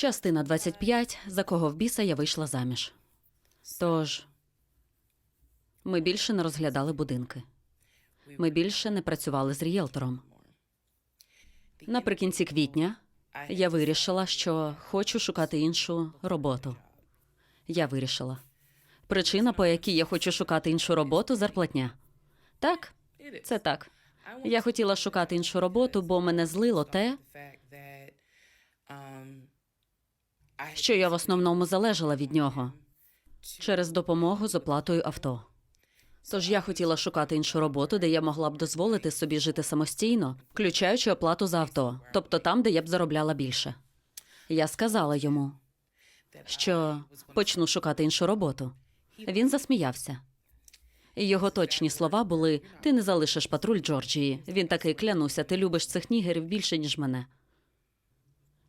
Частина 25, за кого в біса я вийшла заміж. Тож ми більше не розглядали будинки. Ми більше не працювали з рієлтором. Наприкінці квітня я вирішила, що хочу шукати іншу роботу. Я вирішила. Причина, по якій я хочу шукати іншу роботу, зарплатня. Так, це так. Я хотіла шукати іншу роботу, бо мене злило те, що я в основному залежала від нього через допомогу з оплатою авто. Тож я хотіла шукати іншу роботу, де я могла б дозволити собі жити самостійно, включаючи оплату за авто, тобто там, де я б заробляла більше. Я сказала йому, що почну шукати іншу роботу. Він засміявся. Його точні слова були: ти не залишиш патруль Джорджії. Він такий клянуся, ти любиш цих нігерів більше, ніж мене.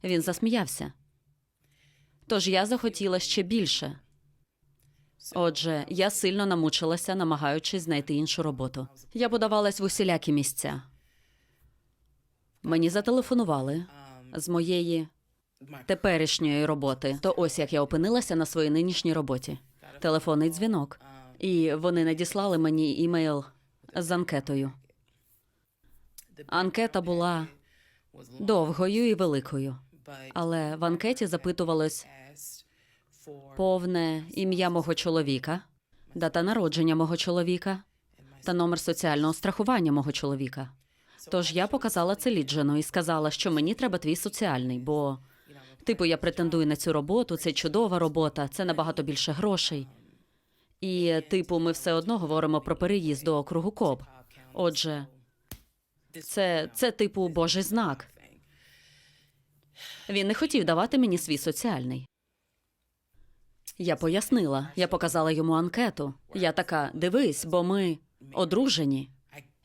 Він засміявся. Тож я захотіла ще більше. Отже, я сильно намучилася, намагаючись знайти іншу роботу. Я подавалась в усілякі місця. Мені зателефонували з моєї теперішньої роботи. То ось як я опинилася на своїй нинішній роботі. Телефонний дзвінок. І вони надіслали мені імейл з анкетою. Анкета була довгою і великою, але в анкеті запитувалось повне ім'я мого чоловіка, дата народження мого чоловіка та номер соціального страхування мого чоловіка. Тож я показала це Ліджену і сказала, що мені треба твій соціальний, бо, типу, я претендую на цю роботу, це чудова робота, це набагато більше грошей. І, типу, ми все одно говоримо про переїзд до округу Коб. Отже, це, це типу Божий знак. Він не хотів давати мені свій соціальний. Я пояснила, я показала йому анкету. Я така: дивись, бо ми одружені.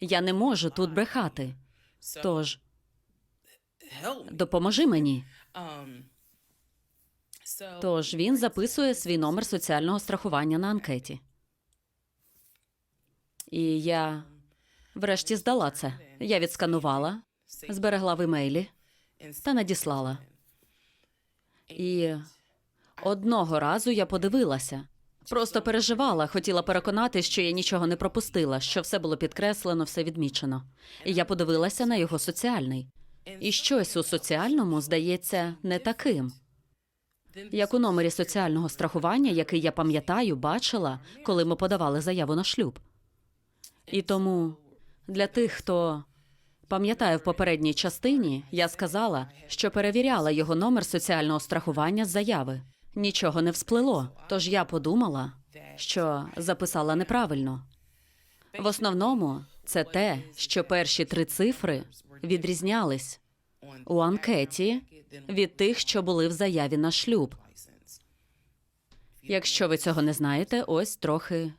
Я не можу тут брехати. Тож допоможи мені. Тож він записує свій номер соціального страхування на анкеті. І я врешті здала це. Я відсканувала, зберегла в імейлі та надіслала. І одного разу я подивилася. Просто переживала, хотіла переконати, що я нічого не пропустила, що все було підкреслено, все відмічено. І я подивилася на його соціальний. І щось у соціальному здається не таким. Як у номері соціального страхування, який я пам'ятаю, бачила, коли ми подавали заяву на шлюб. І тому для тих, хто пам'ятає в попередній частині, я сказала, що перевіряла його номер соціального страхування з заяви. Нічого не всплило. Тож я подумала, що записала неправильно. В основному це те, що перші три цифри відрізнялись у анкеті від тих, що були в заяві на шлюб. Якщо ви цього не знаєте, ось трохи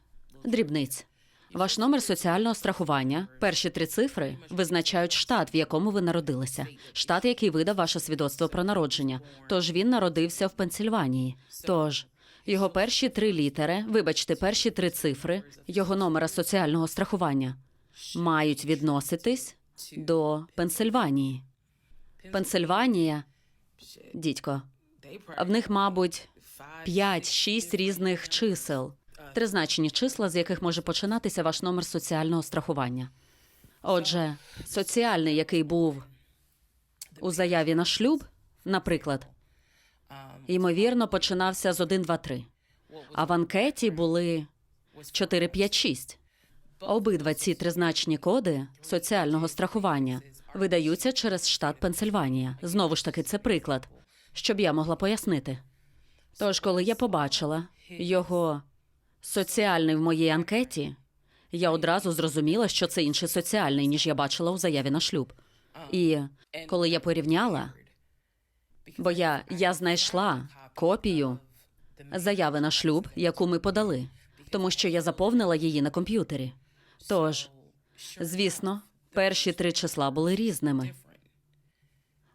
дрібниць. Ваш номер соціального страхування, перші три цифри визначають штат, в якому ви народилися, штат, який видав ваше свідоцтво про народження. Тож він народився в Пенсільванії. Тож його перші три літери, вибачте, перші три цифри його номера соціального страхування мають відноситись до Пенсильванії. Пенсильванія, дідько, в них, мабуть, 5-6 різних чисел, тризначні числа, з яких може починатися ваш номер соціального страхування. Отже, соціальний, який був у заяві на шлюб, наприклад, ймовірно, починався з 1, 2, 3. А в анкеті були 4, 5, 6. Обидва ці тризначні коди соціального страхування видаються через штат Пенсильванія. Знову ж таки, це приклад, щоб я могла пояснити. Тож, коли я побачила його соціальний в моїй анкеті, я одразу зрозуміла, що це інший соціальний, ніж я бачила у заяві на шлюб. І коли я порівняла, бо я, я знайшла копію заяви на шлюб, яку ми подали, тому що я заповнила її на комп'ютері. Тож, звісно, перші три числа були різними.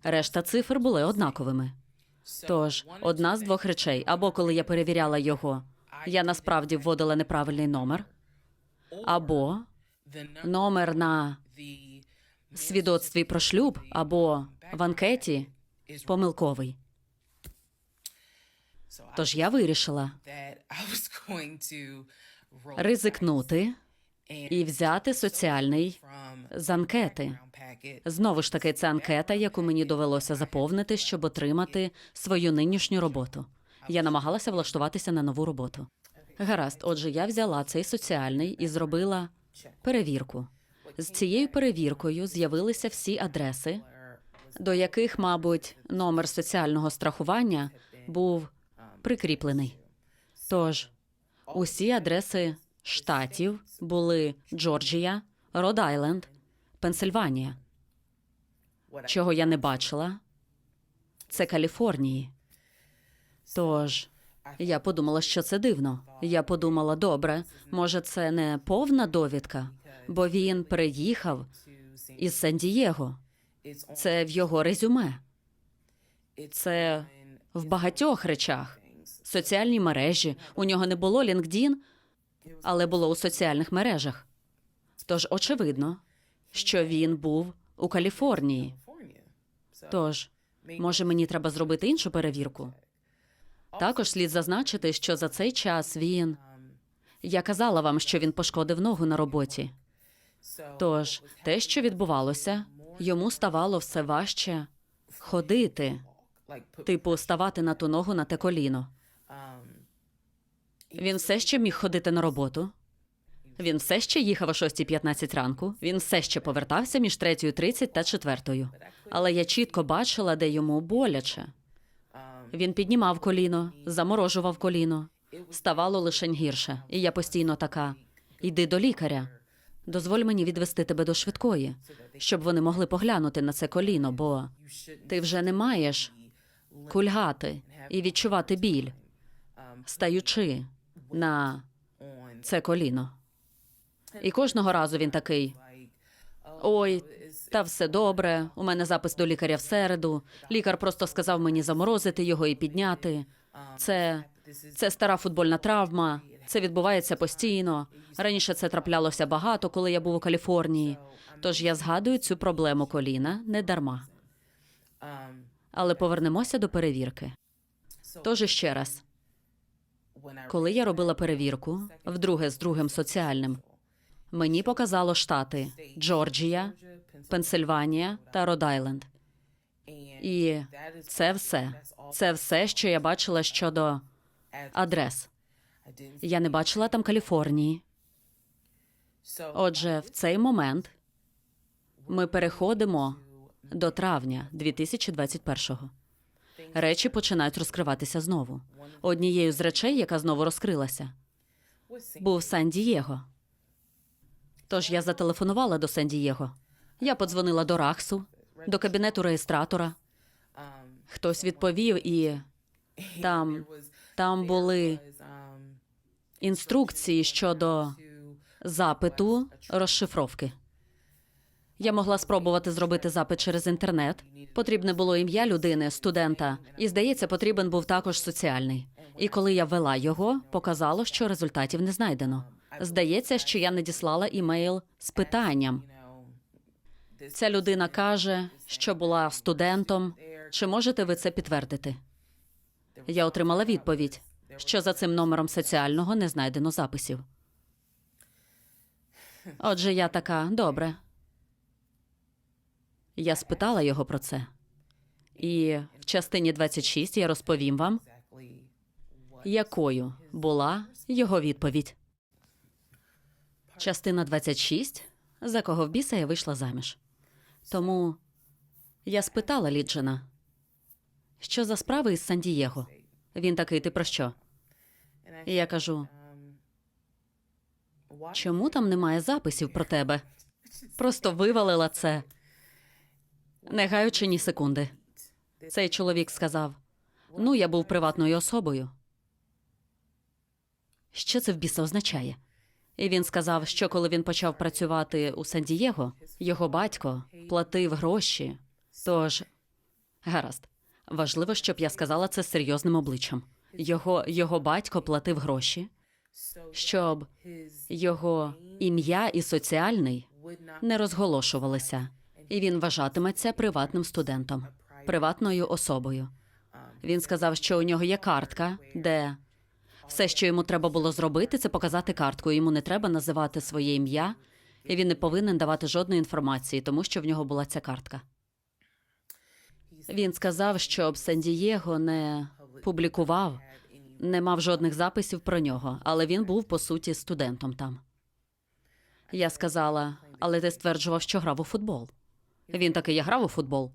Решта цифр були однаковими. Тож, одна з двох речей, або коли я перевіряла його, я насправді вводила неправильний номер, або номер на свідоцтві про шлюб, або в анкеті помилковий. Тож я вирішила ризикнути і взяти соціальний з анкети. Знову ж таки, це анкета, яку мені довелося заповнити, щоб отримати свою нинішню роботу. Я намагалася влаштуватися на нову роботу. Гаразд, отже, я взяла цей соціальний і зробила перевірку. З цією перевіркою з'явилися всі адреси, до яких, мабуть, номер соціального страхування був прикріплений. Тож усі адреси штатів були Джорджія, Род-Айленд, Пенсильванія. Чого я не бачила, це Каліфорнії. Тож я подумала, що це дивно. Я подумала, добре, може, це не повна довідка, бо він переїхав із Сан-Дієго. Це в його резюме. Це в багатьох речах. Соціальні мережі. У нього не було LinkedIn, але було у соціальних мережах. Тож очевидно, що він був у Каліфорнії. Тож, може, мені треба зробити іншу перевірку. Також слід зазначити, що за цей час він. Я казала вам, що він пошкодив ногу на роботі. Тож, те, що відбувалося, йому ставало все важче ходити, типу ставати на ту ногу на те коліно. Він все ще міг ходити на роботу. Він все ще їхав о 6.15 ранку. Він все ще повертався між 3.30 та 4. Але я чітко бачила, де йому боляче. Він піднімав коліно, заморожував коліно. Ставало лише гірше. І я постійно така: йди до лікаря. Дозволь мені відвести тебе до швидкої, щоб вони могли поглянути на це коліно, бо ти вже не маєш кульгати і відчувати біль, стаючи на це коліно. І кожного разу він такий: ой, та все добре. У мене запис до лікаря в середу. Лікар просто сказав мені заморозити його і підняти. Це, це стара футбольна травма. Це відбувається постійно. Раніше це траплялося багато, коли я був у Каліфорнії. Тож я згадую цю проблему коліна не дарма. Але повернемося до перевірки. Тож ще раз, коли я робила перевірку, вдруге з другим соціальним, мені показало штати Джорджія, Пенсильванія та Род-Айленд. І це все. Це все, що я бачила щодо адрес. Я не бачила там Каліфорнії. Отже, в цей момент ми переходимо до травня 2021-го. Речі починають розкриватися знову. Однією з речей, яка знову розкрилася, був Сан-Дієго. Тож я зателефонувала до Сан-Дієго. Я подзвонила до Рахсу, до кабінету реєстратора. Хтось відповів, і там, там були інструкції щодо запиту розшифровки. Я могла спробувати зробити запит через інтернет. Потрібне було ім'я людини, студента, і здається, потрібен був також соціальний. І коли я ввела його, показало, що результатів не знайдено. Здається, що я надіслала імейл з питанням. Ця людина каже, що була студентом. Чи можете ви це підтвердити? Я отримала відповідь, що за цим номером соціального не знайдено записів. Отже, я така добре. Я спитала його про це. І в частині 26 я розповім вам, якою була його відповідь. Частина 26, за кого в біса я вийшла заміж. Тому я спитала Ліджина, що за справи із Сан-Дієго. Він такий, ти про що? І я кажу: чому там немає записів про тебе? Просто вивалила це, не гаючи ні секунди. Цей чоловік сказав: Ну, я був приватною особою. Що це в біса означає? І він сказав, що коли він почав працювати у Сан-Дієго, його батько платив гроші. Тож, гаразд, важливо, щоб я сказала це серйозним обличчям. Його, його батько платив гроші, щоб його ім'я і соціальний не розголошувалися, і він вважатиметься приватним студентом, приватною особою. Він сказав, що у нього є картка, де все, що йому треба було зробити, це показати картку. Йому не треба називати своє ім'я, і він не повинен давати жодної інформації, тому що в нього була ця картка. Він сказав, що об Сан-Дієго не публікував, не мав жодних записів про нього, але він був по суті студентом там. Я сказала, але ти стверджував, що грав у футбол. Він такий, я грав у футбол.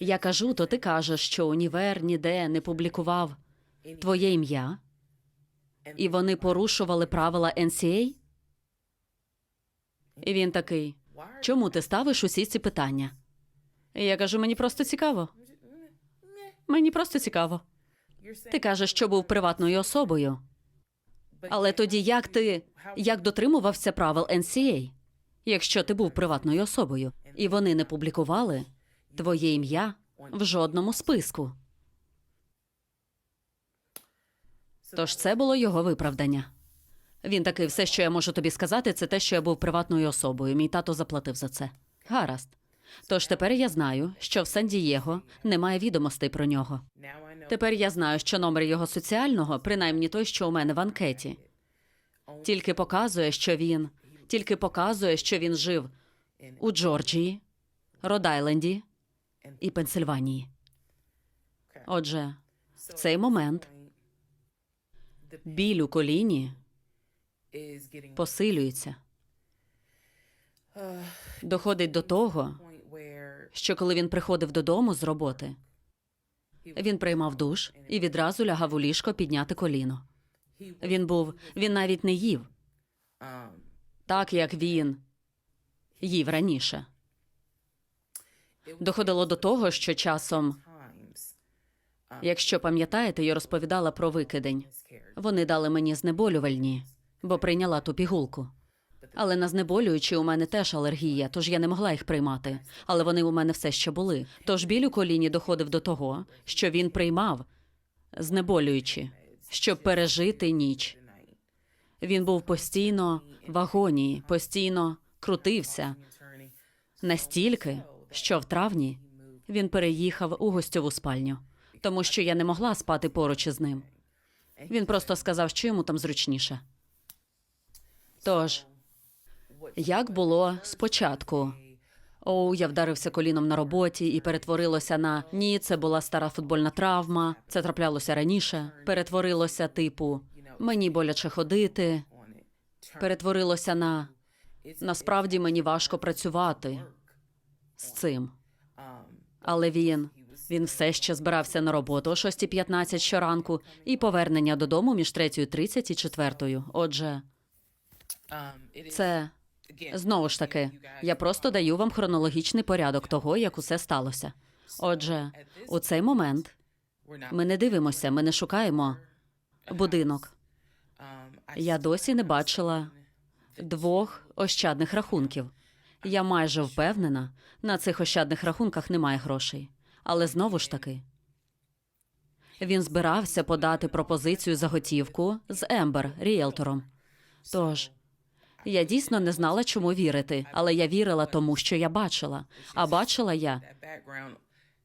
Я кажу, то ти кажеш, що універ ніде не публікував твоє ім'я, і вони порушували правила NCA? І він такий: чому ти ставиш усі ці питання? І я кажу, мені просто цікаво. Мені просто цікаво. Ти кажеш, що був приватною особою. Але тоді як ти як дотримувався правил NCA, якщо ти був приватною особою, і вони не публікували твоє ім'я в жодному списку? Тож це було його виправдання. Він такий, все, що я можу тобі сказати, це те, що я був приватною особою. Мій тато заплатив за це. Гаразд. Тож тепер я знаю, що в Сан-Дієго немає відомостей про нього. Тепер я знаю, що номер його соціального, принаймні той, що у мене в анкеті, тільки показує, що він тільки показує, що він жив у Джорджії, Род-Айленді і Пенсильванії. Отже, в цей момент біль у коліні посилюється. Доходить до того, що коли він приходив додому з роботи, він приймав душ і відразу лягав у ліжко підняти коліно. Він був, він навіть не їв, так як він їв раніше. Доходило до того, що часом, якщо пам'ятаєте, я розповідала про викидень. Вони дали мені знеболювальні, бо прийняла ту пігулку. Але на знеболюючі у мене теж алергія, тож я не могла їх приймати. Але вони у мене все ще були. Тож біль у коліні доходив до того, що він приймав знеболюючі, щоб пережити ніч. Він був постійно в агонії, постійно крутився настільки, що в травні він переїхав у гостьову спальню, тому що я не могла спати поруч із ним. Він просто сказав, що йому там зручніше. Тож, як було спочатку? Оу, я вдарився коліном на роботі і перетворилося на ні, це була стара футбольна травма. Це траплялося раніше. Перетворилося, типу, мені боляче ходити. Перетворилося на насправді мені важко працювати з цим. Але він він все ще збирався на роботу о 6.15 щоранку і повернення додому між 3.30 і 4. Отже, це знову ж таки, я просто даю вам хронологічний порядок того, як усе сталося. Отже, у цей момент ми не дивимося, ми не шукаємо будинок. Я досі не бачила двох ощадних рахунків. Я майже впевнена, на цих ощадних рахунках немає грошей. Але знову ж таки, він збирався подати пропозицію за готівку з Ембер ріелтором. Тож я дійсно не знала, чому вірити, але я вірила тому, що я бачила. А бачила я,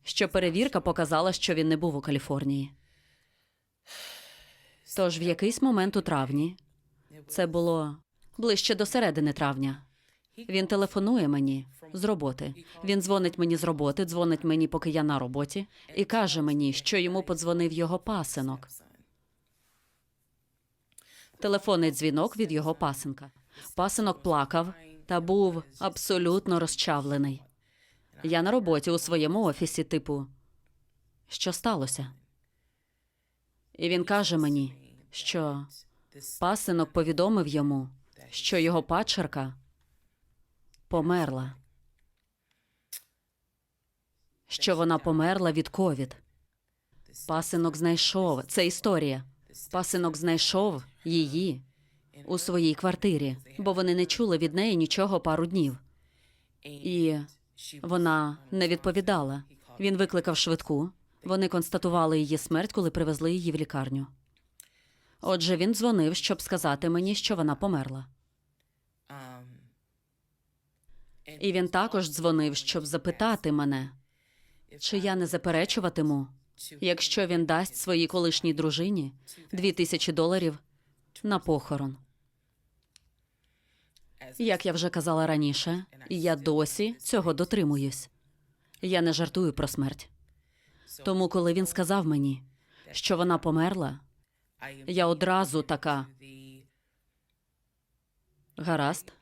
що перевірка показала, що він не був у Каліфорнії. Тож в якийсь момент у травні це було ближче до середини травня. Він телефонує мені з роботи. Він дзвонить мені з роботи, дзвонить мені, поки я на роботі, і каже мені, що йому подзвонив його пасинок. Телефонний дзвінок від його пасенка. Пасинок плакав та був абсолютно розчавлений. Я на роботі у своєму офісі, типу, що сталося? І він каже мені, що пасинок повідомив йому, що його пачерка померла. Що вона померла від ковід. Пасинок знайшов це історія. Пасинок знайшов її у своїй квартирі, бо вони не чули від неї нічого пару днів. І вона не відповідала. Він викликав швидку. Вони констатували її смерть, коли привезли її в лікарню. Отже, він дзвонив, щоб сказати мені, що вона померла. І він також дзвонив, щоб запитати мене, чи я не заперечуватиму якщо він дасть своїй колишній дружині дві тисячі доларів на похорон. Як я вже казала раніше, я досі цього дотримуюсь. Я не жартую про смерть. Тому, коли він сказав мені, що вона померла, я одразу така гаразд.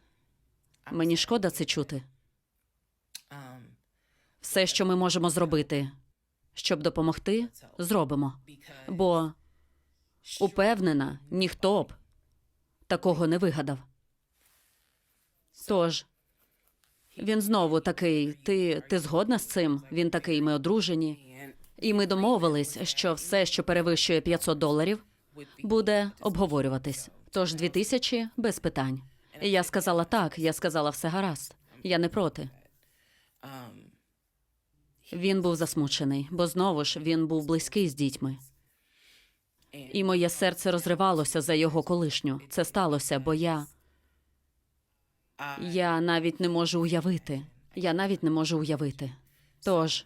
Мені шкода це чути. Все, що ми можемо зробити, щоб допомогти, зробимо. Бо упевнена, ніхто б такого не вигадав. Тож, він знову такий: ти, ти згодна з цим? Він такий, ми одружені. І ми домовились, що все, що перевищує 500 доларів, буде обговорюватись. Тож 2000 – без питань. І я сказала так, я сказала все гаразд. Я не проти. Він був засмучений, бо знову ж він був близький з дітьми. І моє серце розривалося за його колишню. Це сталося, бо я. Я навіть не можу уявити. Я навіть не можу уявити. Тож,